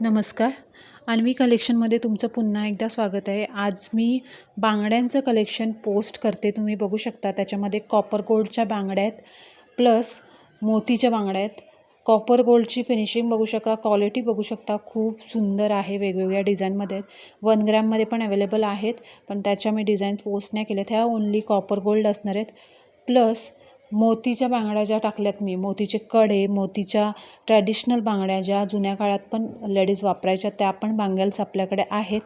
नमस्कार. अन्वी कलेक्शनमध्ये तुमचं पुन्हा एकदा स्वागत आहे. आज मी बांगड्यांचं कलेक्शन पोस्ट करते. तुम्ही बघू शकता त्याच्यामध्ये कॉपर गोल्डच्या बांगड्या आहेत प्लस मोतीच्या बांगड्या आहेत. कॉपर गोल्डची फिनिशिंग बघू शकता क्वालिटी बघू शकता. खूप सुंदर आहे वेगवेगळ्या डिझाईनमध्ये वन ग्रॅममध्ये पण अवेलेबल आहेत पण त्याच्या मी डिझाईन पोस्ट नाही केल्या ह्या ओन्ली कॉपर गोल्ड असणार आहेत प्लस मोतीच्या बांगड्या ज्या टाकल्यात मी मोतीचे कडे मोतीच्या ट्रॅडिशनल बांगड्या ज्या जुन्या काळात पण लेडीज वापरायच्या त्या पण बँगल्स आपल्याकडे आहेत.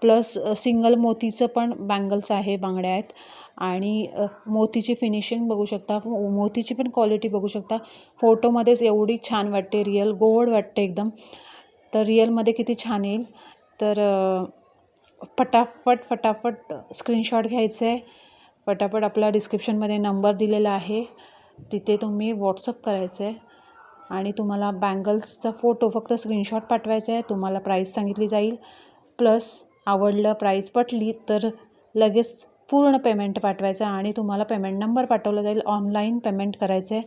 प्लस सिंगल मोतीचं पण बँगल्स आहे बांगड्या आहेत. आणि मोतीची फिनिशिंग बघू शकता मो- मोतीची पण क्वालिटी बघू शकता. फोटोमध्येच एवढी छान वाटते रिअल गोड वाटते एकदम. तर रिअलमध्ये किती छान येईल. तर फटाफट फटाफट स्क्रीनशॉट घ्यायचं आहे पटापट आपला डिस्क्रिप्शनमध्ये नंबर दिलेला आहे. तिथे तुम्ही व्हॉट्सअप करायचं आहे आणि तुम्हाला बँगल्सचा फोटो फक्त स्क्रीनशॉट पाठवायचा आहे तुम्हाला प्राईस सांगितली जाईल. प्लस आवडलं प्राईस पटली तर लगेच पूर्ण पेमेंट पाठवायचं आहे आणि तुम्हाला पेमेंट नंबर पाठवला जाईल. ऑनलाईन पेमेंट करायचं आहे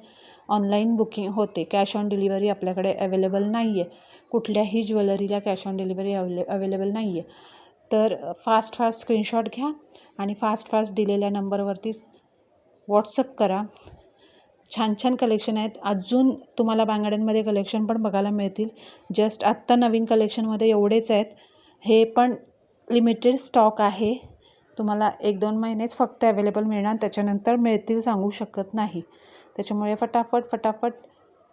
ऑनलाईन बुकिंग होते. कॅश ऑन डिलिव्हरी आपल्याकडे अवेलेबल नाही आहे कुठल्याही ज्वेलरीला cash on delivery avail available नाही आहे तर फास्ट फास्ट स्क्रीनशॉट घ्या आणि फास्ट फास्ट दिलेल्या नंबरवरती व्हॉट्सअप करा. छान छान कलेक्शन आहेत. अजून तुम्हाला बांगड्यांमध्ये कलेक्शन पण बघायला मिळतील. जस्ट आत्ता नवीन कलेक्शनमध्ये एवढेच आहेत. हे पण लिमिटेड स्टॉक आहे. तुम्हाला एक दोन महिनेच फक्त अवेलेबल मिळणार. त्याच्यानंतर मिळतील सांगू शकत नाही. त्याच्यामुळे फटाफट फटाफट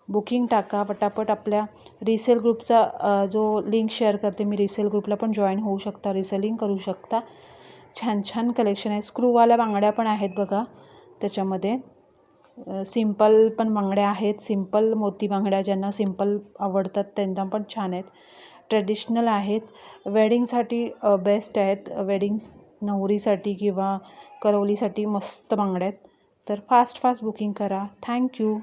बुकिंग टाका. पटापट आपल्या रिसेल ग्रुपचा जो लिंक शेअर करते मी रिसेल ग्रुपला पण जॉईन होऊ शकता रिसेलिंग करू शकता. छान छान कलेक्शन आहे. स्क्रूवाल्या बांगड्या पण आहेत बघा त्याच्यामध्ये. सिंपल पण बांगड्या आहेत. सिंपल मोती बांगड्या ज्यांना सिंपल आवडतात त्यांना पण छान आहेत. ट्रेडिशनल आहेत. वेडिंगसाठी बेस्ट आहेत. वेडिंग्स नवरीसाठी किंवा करवलीसाठी मस्त बांगड्या आहेत. तर फास्ट फास्ट बुकिंग करा. Thank you